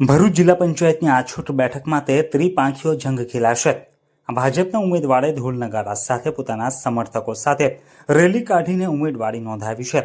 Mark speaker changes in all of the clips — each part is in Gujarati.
Speaker 1: ભરૂચ જિલ્લા પંચાયતની આછૂટ બેઠક માટે ત્રિપાંખીઓ જંગ ખેલાશે. ભાજપના ઉમેદવારે ઢોલ નગારા સાથે પોતાના સમર્થકો સાથે રેલી કાઢીને ઉમેદવારી નોંધાવી છે.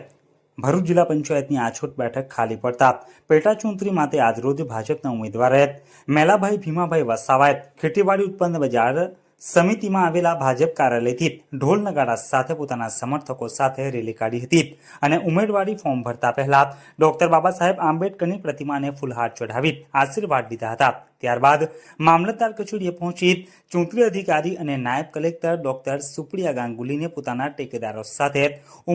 Speaker 1: ભરૂચ જિલ્લા પંચાયતની આછૂટ બેઠક ખાલી પડતા પેટા ચૂંટણી માટે આજરોજ ભાજપના ઉમેદવારે મેલાભાઈ ભીમાભાઈ વસાવાએ ખેતીવાડી ઉત્પન્ન બજાર સમિતિમાં આવેલા ભાજપ કાર્યાલયથી ઢોલ નગાડા સાથે પોતાના સમર્થકો સાથે રેલી કાઢી હતી અને ઉમેદવારી ફોર્મ ભરતા પહેલા ડોક્ટર બાબા સાહેબ આંબેડકરની પ્રતિમાને ફૂલહાર ચઢાવી આશીર્વાદ લીધા હતા. ત્યારબાદ મામલતદાર કચેરીએ પહોંચી ચૂંટણી અધિકારી અને નાયબ કલેક્ટર ડોક્ટર સુપ્રિયા ગાંગુલીને પોતાના ટેકેદારો સાથે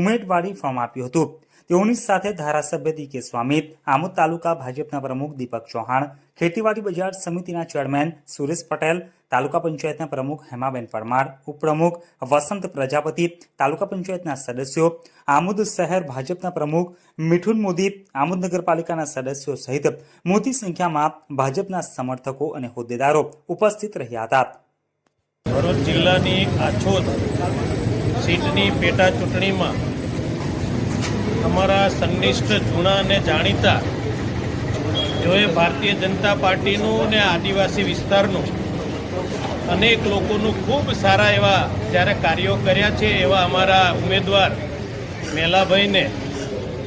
Speaker 1: ઉમેદવારી ફોર્મ આપ્યું હતું. તેઓની સાથે ધારાસભ્ય ડી કે સ્વામી, આમોદ તાલુકા ભાજપના પ્રમુખ દીપક ચૌહાણ, ખેતીવાડી બજાર સમિતિના ચેરમેન સુરેશ પટેલ તાલુકા પંચાયતના પ્રમુખ હેમાબેન પરમાર, ઉપપ્રમુખ વસંત પ્રજાપતિ, તાલુકા પંચાયતના સદસ્યો, આમોદ શહેર ભાજપના પ્રમુખ મિઠુન મોદી, આમોદ નગરપાલિકાના સદસ્યો સહિત મોટી સંખ્યામાં ભાજપના સમર્થકો અને હોદ્દેદારો ઉપસ્થિત રહ્યા હતા.
Speaker 2: ભરૂચ જિલ્લાની આછોદ સીટની પેટા ચૂંટણીમાં અમારા સંનિષ્ઠ જૂના અને જાણીતા જોએ ભારતીય જનતા પાર્ટીનું ને આદિવાસી વિસ્તારનું અનેક લોકોનું ખૂબ સારા એવા જ્યારે કાર્યો કર્યા છે એવા અમારા ઉમેદવાર મેલાભાઈને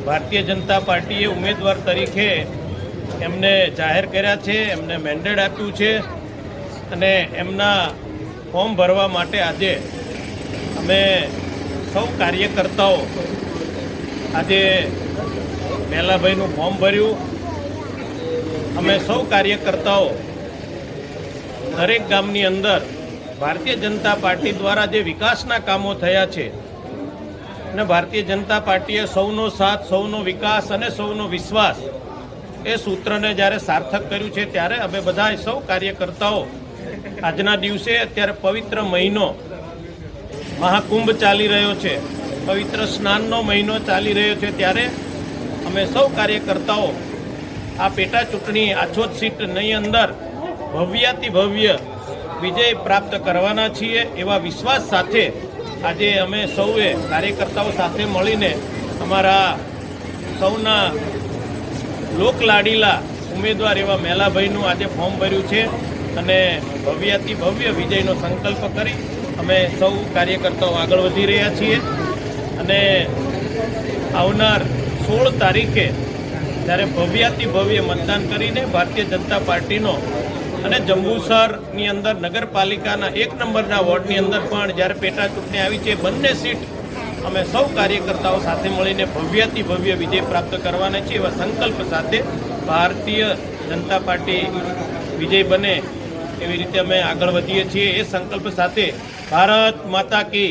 Speaker 2: ભારતીય જનતા પાર્ટીએ ઉમેદવાર તરીકે એમને જાહેર કર્યા છે, એમને મેન્ડેટ આપ્યું છે અને એમના ફોર્મ ભરવા માટે આજે અમે સૌ કાર્યકર્તાઓ આજે મેલાભાઈનું ફોર્મ ભર્યું. અમે સૌ કાર્યકર્તાઓ દરેક ગામની અંદર ભારતીય જનતા પાર્ટી દ્વારા જે વિકાસના કામો થયા છે અને ભારતીય જનતા પાર્ટીએ સૌનો સાથ, સૌનો વિકાસ અને સૌનો વિશ્વાસ એ સૂત્રને જ્યારે સાર્થક કર્યું છે ત્યારે અમે બધા સૌ કાર્યકર્તાઓ આજના દિવસે અત્યારે પવિત્ર મહિનો મહાકુંભ ચાલી રહ્યો છે. પવિત્ર સ્નાનનો મહિનો ચાલી રહ્યો છે ત્યારે અમે સૌ કાર્યકર્તાઓ આ પેટા ચૂંટણી આછોદ સીટની અંદર ભવ્યાતિ ભવ્ય વિજય પ્રાપ્ત કરવાના છીએ એવા વિશ્વાસ સાથે આજે અમે સૌએ કાર્યકર્તાઓ સાથે મળીને અમારા સૌના લોકલાડીલા ઉમેદવાર એવા મેલાભાઈનું આજે ફોર્મ ભર્યું છે અને ભવ્યાતિ ભવ્ય વિજયનો સંકલ્પ કરી અમે સૌ કાર્યકર્તાઓ આગળ વધી રહ્યા છીએ. અને આવનાર સોળ તારીખે જ્યારે ભવ્યાતિ ભવ્ય મતદાન કરીને ભારતીય જનતા પાર્ટીનો અને જંબુસરની અંદર નગરપાલિકાના એક નંબરના વોર્ડની અંદર પણ જ્યારે પેટા ચૂંટણી આવી છે, બંને સીટ અમે સૌ કાર્યકર્તાઓ સાથે મળીને ભવ્યથી ભવ્ય વિજય પ્રાપ્ત કરવાના છીએ એવા સંકલ્પ સાથે ભારતીય જનતા પાર્ટી વિજય બને એવી રીતે અમે આગળ વધીએ છીએ. એ સંકલ્પ સાથે ભારત માતા કી